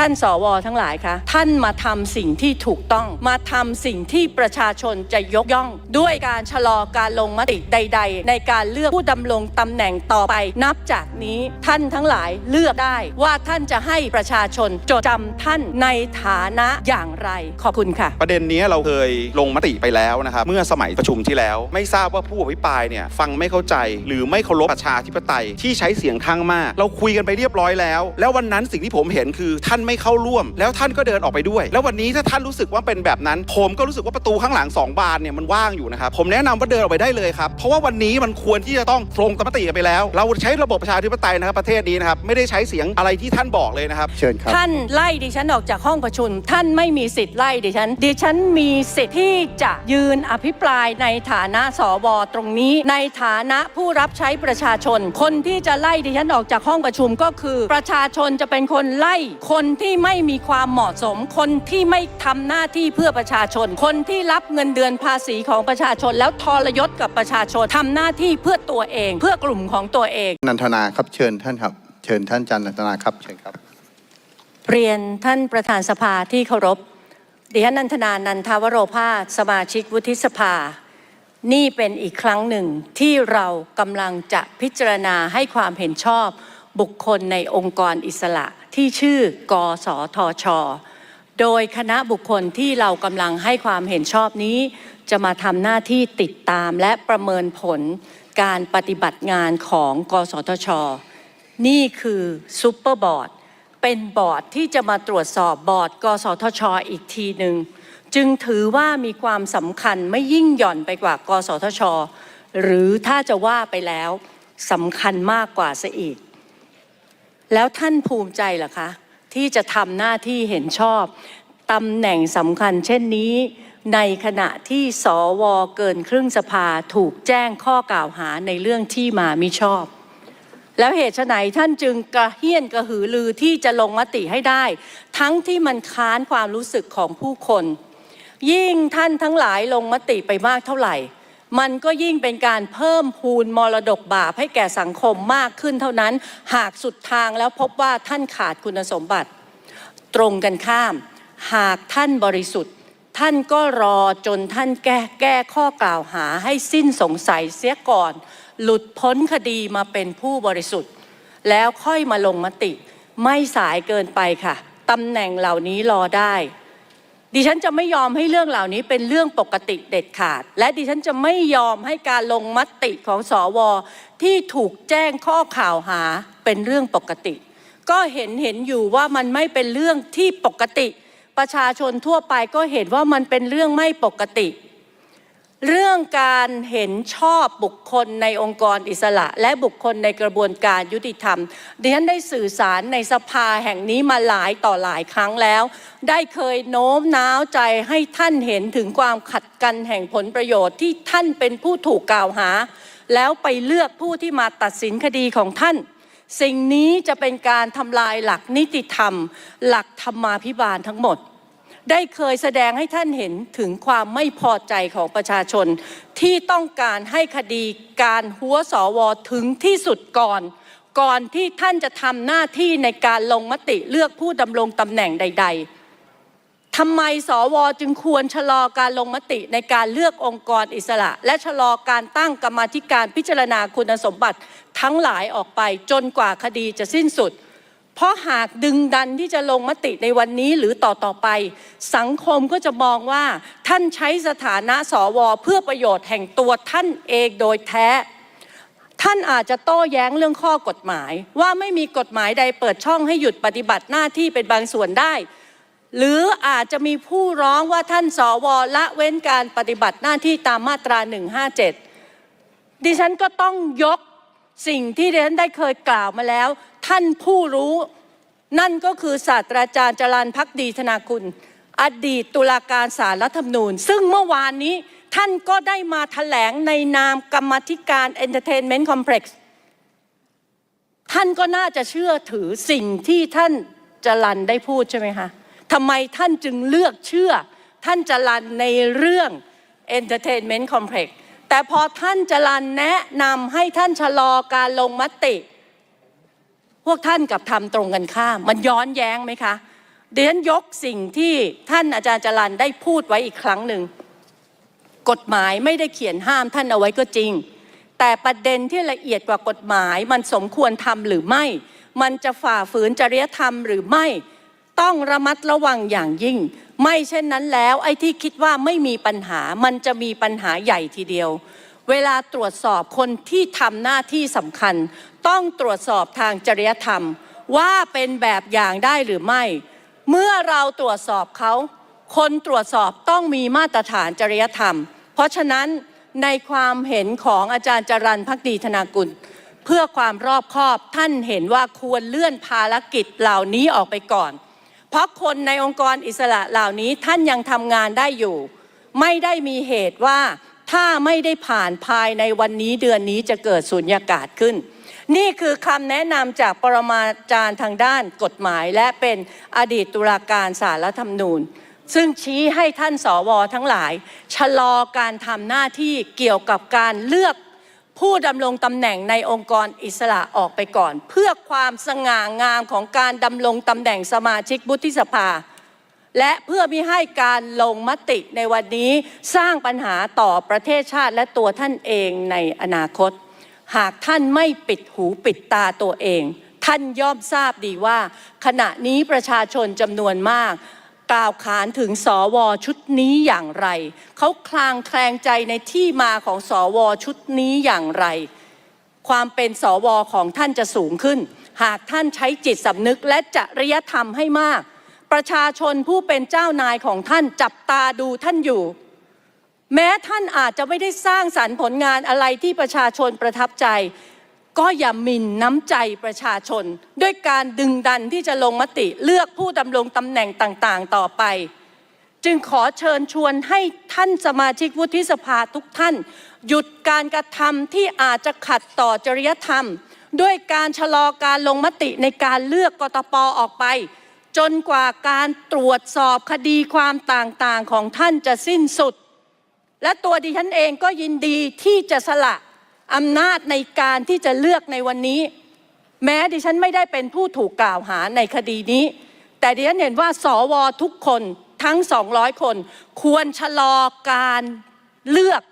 ท่านสวทั้งหลายคะท่านมาทำสิ่งที่ถูกต้อง มาทำสิ่งที่ประชาชนจะยกย่อง ด้วยการชะลอการลงมติใด ๆ ในการเลือกผู้ดำรงตำแหน่งต่อไป นับจากนี้ท่านทั้งหลายเลือกได้ว่าท่านจะให้ประชาชนจดจำท่านในฐานะอย่างไร ขอบคุณค่ะ ประเด็นนี้เราเคยลงมติไปแล้วนะครับเมื่อสมัยประชุมที่แล้ว ไม่ทราบว่าผู้อภิปรายเนี่ยฟังไม่เข้าใจ หรือไม่เคารพประชาธิปไตยที่ใช้เสียงข้างมาก เราคุยกันไปเรียบร้อยแล้ว แล้ววันนั้นสิ่งที่ผมเห็นคือท่านไม่เข้าร่วม แล้วท่านก็เดินออกไปด้วย แล้ววันนี้ถ้าท่านรู้สึกว่าเป็นแบบนั้น ผมก็รู้สึกว่าประตูข้างหลังสองบานเนี่ยมันว่างอยู่นะครับผมแนะนำว่าเดินออกไปได้เลยครับเพราะว่าวันนี้มันควรที่จะต้องลงมติกันไปแล้ว เราใช้ระบบประชาธิปไตยนะครับประเทศนี้นะครับไม่ได้ใช้เสียงอะไรที่ท่านบอกเลยนะครับเชิญครับท่านไล่ดิฉันออกจากห้องประชุม ท่านไม่มีสิทธิ์ไล่ดิฉัน ดิฉันมีสิทธิ์ที่จะยืนอภิปรายในฐานะสวตรงนี้ ในฐานะผู้รับใช้ประชาชน คนที่จะไล่ดิฉันออกจากห้องประชุมก็คือ ประชาชนจะเป็นคนไล่คนที่ไม่มีความเหมาะสม คนที่ไม่ทำหน้าที่เพื่อประชาชน คนที่รับเงินเดือนภาษีของประชาชน แล้วทรยศกับประชาชนทำหน้าที่เพื่อตัวเอง เพื่อกลุ่มของตัวเอง นันทนาครับเชิญท่านครับ เชิญท่านจันนันทนาครับเชิญครับ เรียนท่านประธานสภาที่เคารพดิฉันนันทนานันทวโรภาสสมาชิกวุฒิสภา นี่เป็นอีกครั้งหนึ่งที่เรากำลังจะพิจารณาให้ความเห็นชอบบุคคลในองค์กรอิสระ ที่ชื่อกสทช โดยคณะบุคคลที่เรากำลังให้ความเห็นชอบนี้ จะมาทำหน้าที่ติดตามและประเมินผลการปฏิบัติงานของกสทช นี่คือซูเปอร์บอร์ดเป็นบอร์ดที่จะมาตรวจสอบบอร์ด กสทช อีกทีหนึ่งจึงถือว่ามีความสำคัญไม่ยิ่งหย่อนไปกว่า กสทช หรือถ้าจะว่าไปแล้วสำคัญมากกว่าซะอีก แล้วท่านภูมิใจเหรอคะที่จะทำหน้าที่เห็นชอบตำแหน่งสำคัญเช่นนี้ ในขณะที่สวเกินครึ่งสภาถูกแจ้งข้อกล่าวหาในเรื่องที่มามิชอบ แล้วเหตุไฉนท่านจึงกระเฮี้ยนกระหือรือที่จะลงมติให้ได้ ทั้งที่มันค้านความรู้สึกของผู้คน ยิ่งท่านทั้งหลายลงมติไปมากเท่าไหร่ มันก็ยิ่งเป็นการเพิ่มพูนมรดกบาปให้แก่สังคมมากขึ้นเท่านั้น หากสุดทางแล้วพบว่าท่านขาดคุณสมบัติ ตรงกันข้าม หากท่านบริสุทธิ์ ท่านก็รอจนท่านแก้แก้ข้อกล่าวหาให้สิ้นสงสัยเสียก่อน หลุดพ้นคดีมาเป็นผู้บริสุทธิ์ แล้วค่อยมาลงมติ ไม่สายเกินไปค่ะตำแหน่งเหล่านี้รอได้ ดิฉันจะไม่ยอมให้เรื่องเหล่านี้เป็นเรื่องปกติเด็ดขาด และดิฉันจะไม่ยอมให้การลงมติของสอวอที่ถูกแจ้งข้อข่าวหาเป็นเรื่องปกติ ก็เห็นเห็นอยู่ว่ามันไม่เป็นเรื่องที่ปกติ ประชาชนทั่วไปก็เห็นว่ามันเป็นเรื่องไม่ปกติ เรื่องการเห็นชอบบุคคลในองค์กรอิสระ และบุคคลในกระบวนการยุติธรรมดิฉันได้สื่อสารในสภาแห่งนี้มาหลายต่อหลายครั้งแล้ว ได้เคยโน้มน้าวใจให้ท่านเห็นถึงความขัดกันแห่งผลประโยชน์ที่ท่านเป็นผู้ถูกกล่าวหา แล้วไปเลือกผู้ที่มาตัดสินคดีของท่าน สิ่งนี้จะเป็นการทำลายหลักนิติธรรม หลักธรรมาภิบาลทั้งหมด ได้เคยแสดงให้ท่านเห็นถึงความไม่พอใจของประชาชน ที่ต้องการให้คดีการหัวสวถึงที่สุดก่อน ก่อนที่ท่านจะทำหน้าที่ในการลงมติเลือกผู้ดำรงตำแหน่งใด ๆทำไมสวจึงควรชะลอการลงมติในการเลือกองค์กรอิสระ และชะลอการตั้งกรรมธิการพิจารณาคุณสมบัติทั้งหลายออกไปจนกว่าคดีจะสิ้นสุด เพราะหากดึงดันที่จะลงมติในวันนี้หรือต่อต่อไป สังคมก็จะมองว่าท่านใช้สถานะสวเพื่อประโยชน์แห่งตัวท่านเองโดยแท้ ท่านอาจจะโต้แย้งเรื่องข้อกฎหมาย ว่าไม่มีกฎหมายใดเปิดช่องให้หยุดปฏิบัติหน้าที่เป็นบางส่วนได้ หรืออาจจะมีผู้ร้องว่าท่านสวละเว้นการปฏิบัติหน้าที่ตามมาตรา 157 ดิฉันก็ต้องยก สิ่งที่ดิฉันได้เคยกล่าวมาแล้ว ท่านผู้รู้ นั่นก็คือศาสตราจารย์จรันพักดีธนาคุณ อดีตตุลาการศาลรัฐธรรมนูญ ซึ่งเมื่อวานนี้ท่านก็ได้มาถแถลงในนามกรรมธิการ Entertainment Complex ท่านก็น่าจะเชื่อถือสิ่งที่ท่านจรันได้พูดใช่ไหมคะทำไมท่านจึงเลือกเชื่อ ท่านจรันในเรื่อง Entertainment Complex แต่พอท่านจรันแนะนำให้ท่านชะลอการลงมติ พวกท่านกลับทำตรงกันข้าม มันย้อนแย้งไหมคะ เดิฉันยกสิ่งที่ท่านอาจารย์จรันได้พูดไว้อีกครั้งหนึ่ง กฎหมายไม่ได้เขียนห้ามท่านเอาไว้ก็จริง แต่ประเด็นที่ละเอียดกว่ากฎหมาย มันสมควรทำหรือไม่ มันจะฝ่าฝืนจริยธรรมหรือไม่ ต้องระมัดระวังอย่างยิ่ง ไม่เช่นนั้นแล้วไอ้ที่คิดว่าไม่มีปัญหามันจะมีปัญหาใหญ่ทีเดียว เวลาตรวจสอบคนที่ทำหน้าที่สำคัญ ต้องตรวจสอบทางจริยธรรม ว่าเป็นแบบอย่างได้หรือไม่ เมื่อเราตรวจสอบเขาคนตรวจสอบต้องมีมาตรฐานจริยธรรม เพราะฉะนั้นในความเห็นของอาจารย์จรันพักดีธนากุล เพื่อความรอบคอบท่านเห็นว่าควรเลื่อนภารกิจเหล่านี้ออกไปก่อน ราะคนในองค์กรอิสระเหล่านี้ท่านยังทำงานได้อยู่ ไม่ได้มีเหตุว่าถ้าไม่ได้ผ่านภายในวันนี้เดือนนี้จะเกิดสุญญากาศขึ้น นี่คือคำแนะนำจากปรมาจารย์ทางด้านกฎหมาย และเป็นอดีตตุลาการสารรัฐธรรมนูญ ซึ่งชี้ให้ท่านสวทั้งหลาย ชะลอการทำหน้าที่เกี่ยวกับการเลือก ผู้ดำรงตำแหน่งในองค์กรอิสระออกไปก่อน เพื่อความสง่างามของการดำรงตำแหน่งสมาชิกวุฒิสภา และเพื่อม่ให้การลงมติในวันนี้สร้างปัญหาต่อประเทศชาติและตัวท่านเองในอนาคต หากท่านไม่ปิดหูปิดตาตัวเอง ท่านย่อมทราบดีว่า ขณะนี้ประชาชนจำนวนมาก กล่าวขานถึงสวชุดนี้อย่างไร เขาคลางแคลงใจในที่มาของสวชุดนี้อย่างไร ความเป็นสวของท่านจะสูงขึ้น หากท่านใช้จิตสำนึกและจริยธรรมให้มาก ประชาชนผู้เป็นเจ้านายของท่านจับตาดูท่านอยู่ แม้ท่านอาจจะไม่ได้สร้างสรรค์ผลงานอะไรที่ประชาชนประทับใจ ก็อย่าหมิ่นน้ำใจประชาชน ด้วยการดึงดันที่จะลงมติเลือกผู้ดำรงตำแหน่งต่างๆ ต่อไป จึงขอเชิญชวนให้ท่านสมาชิกวุฒิสภาทุกท่าน หยุดการกระทำที่อาจจะขัดต่อจริยธรรม ด้วยการชะลอการลงมติในการเลือกกตปออกไป จนกว่าการตรวจสอบคดีความต่างๆ ของท่านจะสิ้นสุด และตัวดิฉันเองก็ยินดีที่จะสละ อำนาจในการที่จะเลือกในวันนี้ แม้ดิฉันไม่ได้เป็นผู้ถูกกล่าวหาในคดีนี้ แต่ดิฉันเห็นว่าสวทุกคนทั้ง 200 คน ควรชะลอการเลือก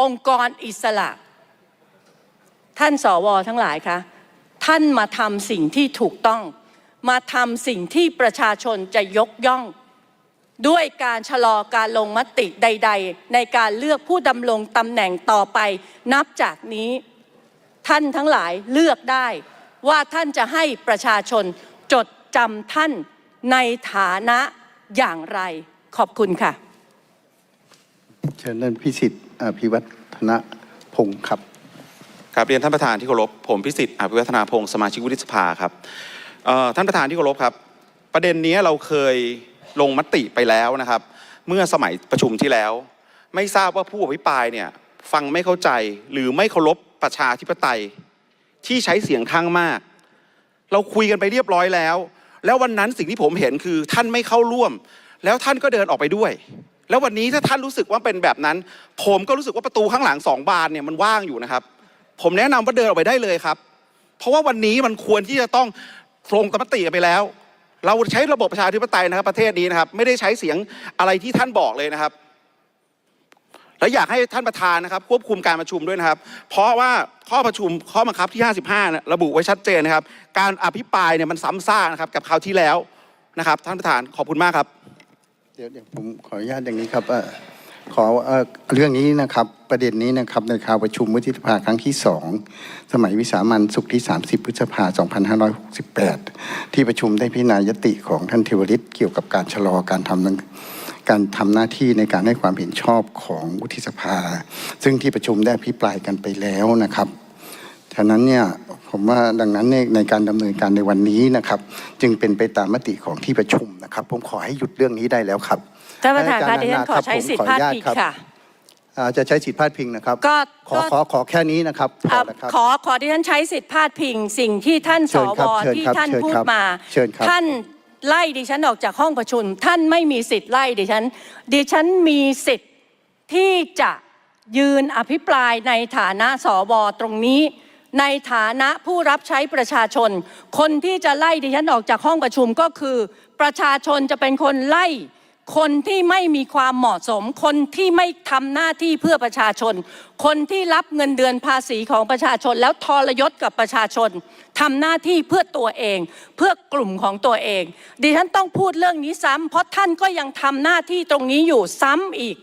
องค์กรอิสระ ท่านสวทั้งหลายคะท่านมาทำสิ่งที่ถูกต้อง มาทำสิ่งที่ประชาชนจะยกย่อง ด้วยการชะลอการลงมติใด ๆ ในการเลือกผู้ดำรงตำแหน่งต่อไป นับจากนี้ท่านทั้งหลายเลือกได้ ว่าท่านจะให้ประชาชนจดจำท่านในฐานะอย่างไร ขอบคุณค่ะ เชิญท่านพิสิทธิ์อภิวัฒนพงศ์ครับครับเรียนท่านประธานที่เคารพผมพิสิทธิ์อภิวัฒนาพงศ์สมาชิกวุฒิสภาครับเอ่อท่านประธานที่เคารพครับ ประเด็นนี้เราเคย ลงมติไปแล้วนะครับ เมื่อสมัยประชุมที่แล้ว ไม่ทราบว่าผู้อภิปรายเนี่ยฟังไม่เข้าใจหรือไม่เคารพประชาธิปไตย ที่ใช้เสียงข้างมาก เราคุยกันไปเรียบร้อยแล้ว แล้ววันนั้นสิ่งที่ผมเห็นคือท่านไม่เข้าร่วม แล้วท่านก็เดินออกไปด้วย แล้ววันนี้ถ้าท่านรู้สึกว่าเป็นแบบนั้น ผมก็รู้สึกว่าประตูข้างหลังสองบานเนี่ยมันว่างอยู่นะครับ ผมแนะนำว่าเดินออกไปได้เลยครับ เพราะว่าวันนี้มันควรที่จะต้องลงมติไปแล้ว เราใช้ระบบประชาธิปไตยนะครับ ประเทศนี้นะครับ ไม่ได้ใช้เสียงอะไรที่ท่านบอกเลยนะครับ และอยากให้ท่านประธานนะครับ ควบคุมการประชุมด้วยนะครับ เพราะว่าข้อประชุมข้อบังคับที่ 55นะระบุไว้ชัดเจนนะครับ การอภิปรายเนี่ยมันซ้ำซากนะครับ กับคราวที่แล้วนะครับ ท่านประธานขอบคุณมากครับ เดี๋ยวเดี๋ยวผมขออนุญาตอย่างนี้ครับเอ่อ ขอเอเรื่องนี้นะครับประเด็นนี้นะครับในข่าวประชุมวุฒิสภาครั้งที่2สมัยวิสามันสุขที่ 30 พฤษภา 2568 ที่ประชุมได้พิจารณายติของท่านเทวฤทธิ์เกี่ยวกับการชะลอการทำหนังการทำหน้าที่ในการให้ความเห็นชอบของวุฒิสภา ซึ่งที่ประชุมได้อภิปรายกันไปแล้วนะครับฉะนั้นเนี่ยผมว่าดังนั้นในในการดำเนินการในวันนี้นะครับ จึงเป็นไปตามมติของที่ประชุมนะครับ ผมขอให้หยุดเรื่องนี้ได้แล้วครับ ท่านประธานคะอาดิจารย์ฉันขอครับใช้ผมสิทขอธิอนุพาดญาตพิงครับค่ะอ่าจะใช้สิทธิพาดพิงนะครับก็ขอขอขอแค่นี้นะครับพเอ่ออแล้วครับขอขอที่ท่านใช้สิทธิพาดพิง สิ่งที่ท่านเชิสญครับวเชิญที่ครับท่านเชิญพูคดรับมาเชิญครับท่านไล่ดิฉันออกจากห้องประชุม ท่านไม่มีสิทธิ์ไล่ดิฉัน ดิฉันมีสิทธิ์ที่จะยืนอภิปรายในฐานะสวตรงนี้ ในฐานะผู้รับใช้ประชาชน คนที่จะไล่ดิฉันออกจากห้องประชุมก็คือ ประชาชนจะเป็นคนไล่ คนที่ไม่มีความเหมาะสม คนที่ไม่ทำหน้าที่เพื่อประชาชน คนที่รับเงินเดือนภาษีของประชาชน แล้วทรยศกับประชาชนทำหน้าที่เพื่อตัวเอง เพื่อกลุ่มของตัวเอง ดิฉันต้องพูดเรื่องนี้ซ้ำเพราะท่านก็ยังทำหน้าที่ตรงนี้อยู่ซ้ำอีก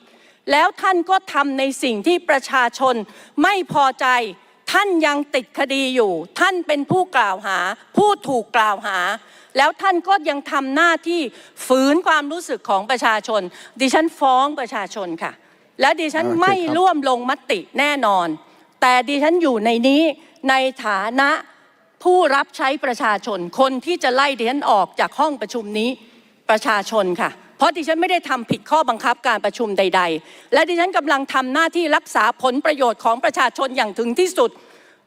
แล้วท่านก็ทำในสิ่งที่ประชาชนไม่พอใจ ท่านยังติดคดีอยู่ ท่านเป็นผู้กล่าวหา ผู้ถูกกล่าวหา แล้วท่านก็ยังทำหน้าที่ฝืนความรู้สึกของประชาชน ดิฉันฟ้องประชาชนค่ะ และดิฉันไม่ร่วมลงมติแน่นอน แต่ดิฉันอยู่ในนี้ในฐานะผู้รับใช้ประชาชน คนที่จะไล่ดิฉันออกจากห้องประชุมนี้ประชาชนค่ะ เพราะดิฉันไม่ได้ทำผิดข้อบังคับการประชุมใด ๆ และดิฉันกำลังทำหน้าที่รักษาผลประโยชน์ของประชาชนอย่างถึงที่สุด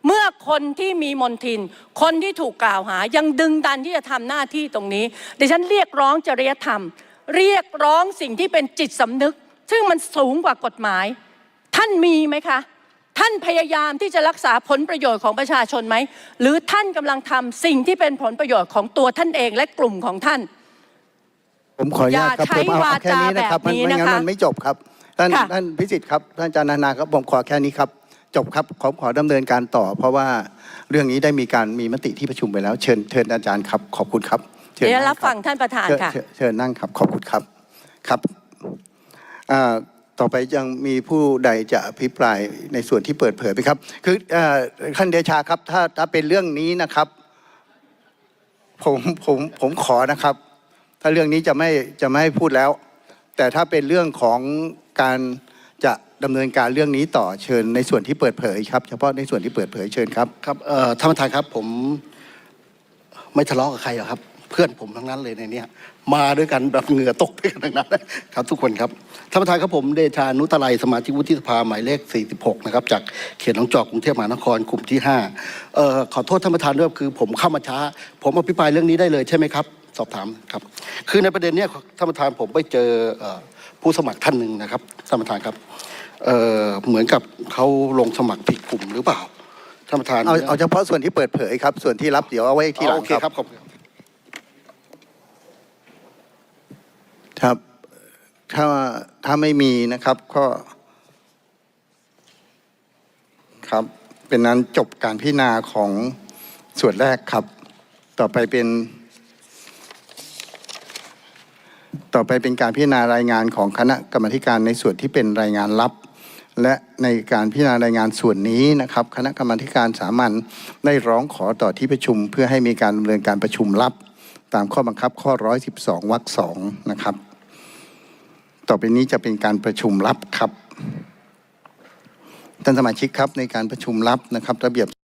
เมื่อคนที่มีมนทิน คนที่ถูกกล่าวหา ยังดึงดันที่จะทำหน้าที่ตรงนี้ดิฉันเรียกร้องจริยธรรม เรียกร้องสิ่งที่เป็นจิตสำนึก ซึ่งมันสูงกว่ากฎหมาย ท่านมีไหมคะ ท่านพยายามที่จะรักษาผลประโยชน์ของประชาชนไหม หรือท่านกำลังทำสิ่งที่เป็นผลประโยชน์ของตัวท่านเองและกลุ่มของท่าน ผมขออนุญาตครับอย่าใช้ผมเอาเอาแค่นี้นะครับวาจาแบบนี้ไม่งั้นนะคะมันไม่จบครับท่านค่ะท่านพิสิทธิ์ครับท่านอาจารย์นานาครับผมขอแค่นี้ครับ จบครับขอขอดำเนินการต่อ เพราะว่าเรื่องนี้ได้มีการมีมติที่ประชุมไปแล้ว เชิญเชิญอาจารย์ครับ ขอบคุณครับชิญเดี๋ยวรับคฟังท่านประธานเชิญค่ะเชิญเชิญนั่งครับขอบคุณครับครับอ่าต่อไปยังมีผู้ใดจะอภิปรายในส่วนที่เปิดเผยไหมครับ คือเอ่อท่านเดชาครับ ถ้าถ้าเป็นเรื่องนี้นะครับ ผมผมผมขอนะครับ ถ้าเรื่องนี้จะไม่จะไม่ให้พูดแล้ว แต่ถ้าเป็นเรื่องของการ จะดำเนินการเรื่องนี้ต่อเชิญในส่วนที่เปิดเผยครับ เฉพาะในส่วนที่เปิดเผยเชิญครับครับท่านประธานครับผมไม่ทะเลาะกับใครหรอกครับ เพื่อนผมทั้งนั้นเลยในนี้มาด้วยกันแบบเหงื่อตกด้วยกันทั้งนั้นครับ ทุกคนครับท่านประธานครับผมเดชานุตไลสมาชิกวุฒิสภาหมายเลข 46 นะครับ จากเขตหนองจอกกรุงเทพมหานครกลุ่มที่5เอ่อขอโทษท่านประธานด้วยคือ ผมเข้ามาช้า ผมอภิปรายเรื่องนี้ได้เลยใช่ไหมครับ สอบถามครับ คือในประเด็นนี้ท่านประธานผมไปเจอเอ ผู้สมัครท่านหนึ่งนะครับท่านประธานครับเอ่อเหมือนกับเขาลงสมัครผิดกลุ่มหรือเปล่าท่านประธานเอาเอาเฉพาะส่วนที่เปิดเผยครับ ส่วนที่รับเดี๋ยวเอาไว้ที่หลังโอเคครับครับขอบคุณครับครับ ถ้าถ้าไม่มีนะครับก็ครับ เป็นนั้นจบการพิจารณาของส่วนแรกครับ ต่อไปเป็น ต่อไปเป็นการพิจารณารายงานของคณะกรรมการในส่วนที่เป็นรายงานลับ และในการพิจารณารายงานส่วนนี้นะครับ คณะกรรมการสามัญได้ร้องขอต่อที่ประชุม เพื่อให้มีการดำเนินการประชุมลับ ตามข้อบังคับข้อ 112วรรคสองนะครับ ต่อไปนี้จะเป็นการประชุมลับครับท่านสมาชิกครับในการประชุมลับนะครับ ระเบียบ